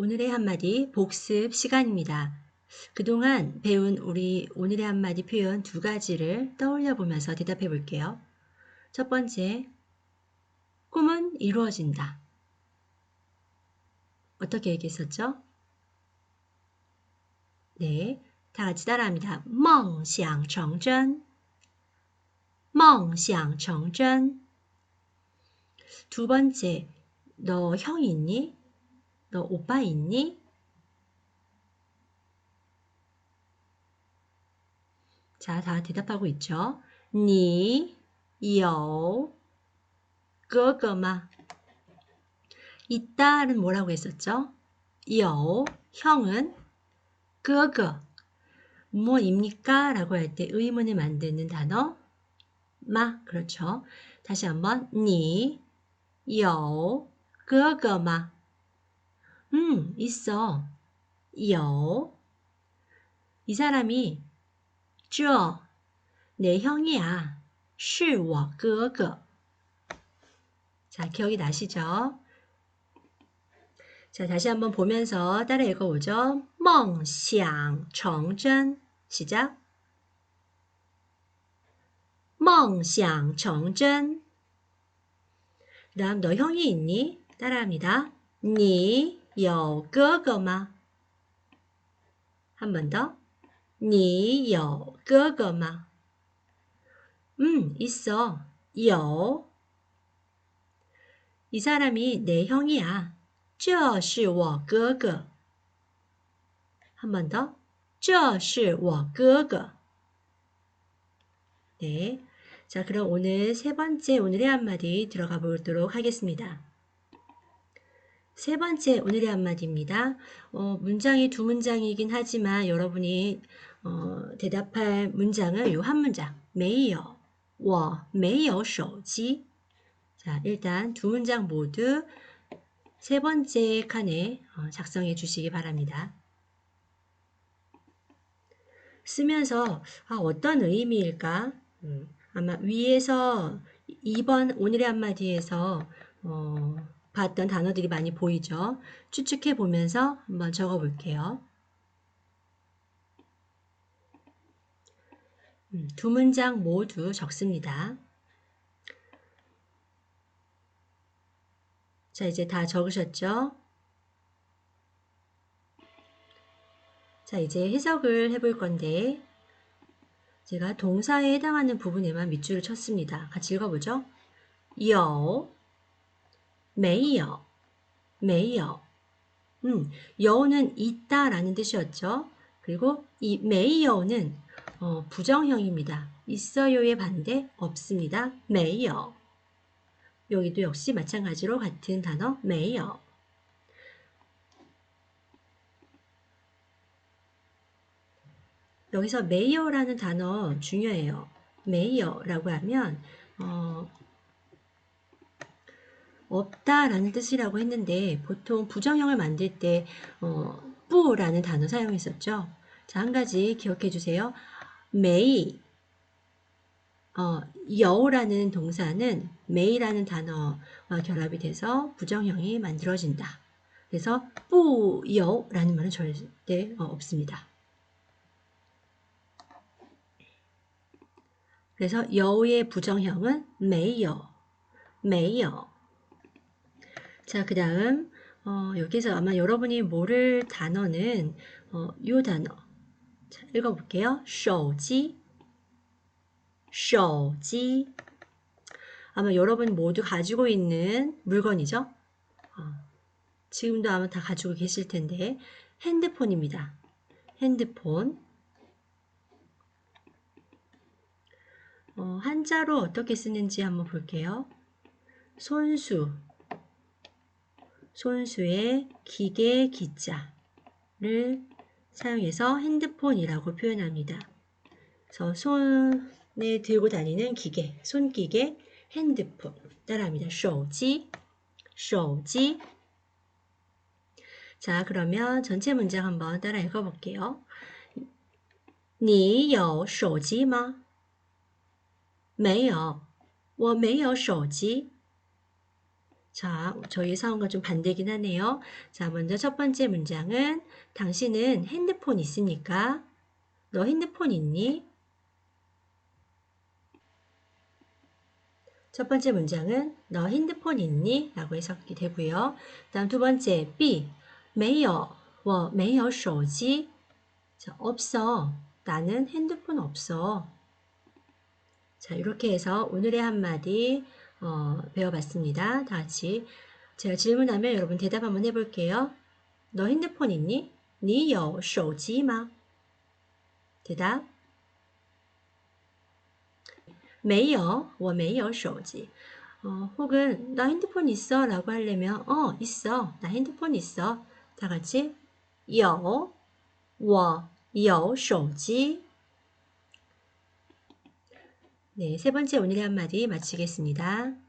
오늘의 한마디 복습 시간입니다. 그동안 배운 우리 오늘의 한마디 표현 두 가지를 떠올려 보면서 대답해 볼게요. 첫 번째, 꿈은 이루어진다. 어떻게 얘기했었죠? 네, 다 같이 따라합니다. 梦想成真梦想成真두 번째, 너 형 있니? 너 오빠 있니? 자, 다 대답하고 있죠. 니, 요, 거거마. 있다는 뭐라고 했었죠? 요, 형은 거거. 뭐입니까? 라고 할 때 의문을 만드는 단어 마. 그렇죠. 다시 한번 니, 요, 거거마. 음, 있어. 有. 이 사람이 这, 내 형이야. 是我哥哥. 자, 기억이 나시죠? 자, 다시 한번 보면서 따라 읽어보죠. 梦想成真. 시작. 梦想成真. 그 다음, 너 형이 있니? 따라합니다. 你 有哥哥吗? 한 번 더. 你有哥哥吗? 음, 있어. 有. 이 사람이 내 형이야. 这是我哥哥. 한 번 더. 这是我哥哥. 네. 자, 그럼 오늘 세 번째 오늘의 한마디 들어가 보도록 하겠습니다. 세 번째 오늘의 한마디입니다. 어, 문장이 두 문장이긴 하지만 여러분이 어, 대답할 문장은 이 한 문장. 没有,我没有手机. 자, 일단 두 문장 모두 세 번째 칸에 어, 작성해 주시기 바랍니다. 쓰면서 아, 어떤 의미일까? 음, 아마 위에서 2번 오늘의 한마디에서 어, 봤던 단어들이 많이 보이죠? 추측해 보면서 한번 적어 볼게요. 음, 두 문장 모두 적습니다. 자, 이제 다 적으셨죠? 자, 이제 해석을 해볼 건데, 제가 동사에 해당하는 부분에만 밑줄을 쳤습니다. 같이 읽어보죠. 메이요, 메이요. 음, 여우는 있다라는 뜻이었죠. 그리고 이 메이어는 어, 부정형입니다. 있어요의 반대 없습니다. 메이어. 여기도 역시 마찬가지로 같은 단어 메이어. 여기서 메이어라는 단어 중요해요. 메이어라고 하면 어, 없다라는 뜻이라고 했는데 보통 부정형을 만들 때 어, 뿌라는 단어 사용했었죠. 자, 한 가지 기억해 주세요. 메이 어, 여우라는 동사는 메이라는 단어와 결합이 돼서 부정형이 만들어진다. 그래서 뿌여라는 말은 절대 어, 없습니다. 그래서 여우의 부정형은 메이여, 메이여. 자, 그 다음 어, 여기서 아마 여러분이 모를 단어는 어, 요 단어. 자, 읽어볼게요. 手机 쇼지 아마 여러분 모두 가지고 있는 물건이죠. 어, 지금도 아마 다 가지고 계실 텐데 핸드폰입니다. 핸드폰 어, 한자로 어떻게 쓰는지 한번 볼게요. 손수 손수의 기계 기자를 사용해서 핸드폰이라고 표현합니다. 그래서 손에 들고 다니는 기계, 손기계, 핸드폰 따라합니다. 手机, 手机. 자, 그러면 전체 문장 한번 따라 읽어볼게요. 你有手机吗?没有,我没有手机. 자, 저희 사원과 좀 반대긴 하네요. 자, 먼저 첫 번째 문장은 당신은 핸드폰 있습니까? 너 핸드폰 있니? 첫 번째 문장은 너 핸드폰 있니? 라고 해석이 되고요. 다음 두 번째 B 没有我没有手机 자, 없어. 나는 핸드폰 없어. 자, 이렇게 해서 오늘의 한마디 어, 배워봤습니다. 다 같이 제가 질문하면 여러분 대답 한번 해볼게요. 너 핸드폰 있니? 你有手机吗? 대답. 没有,我没有手机. 어, 혹은 나 핸드폰 있어 라고 하려면 어 있어 나 핸드폰 있어 다 같이 有我有手机 네, 세 번째 오늘의 한마디 마치겠습니다.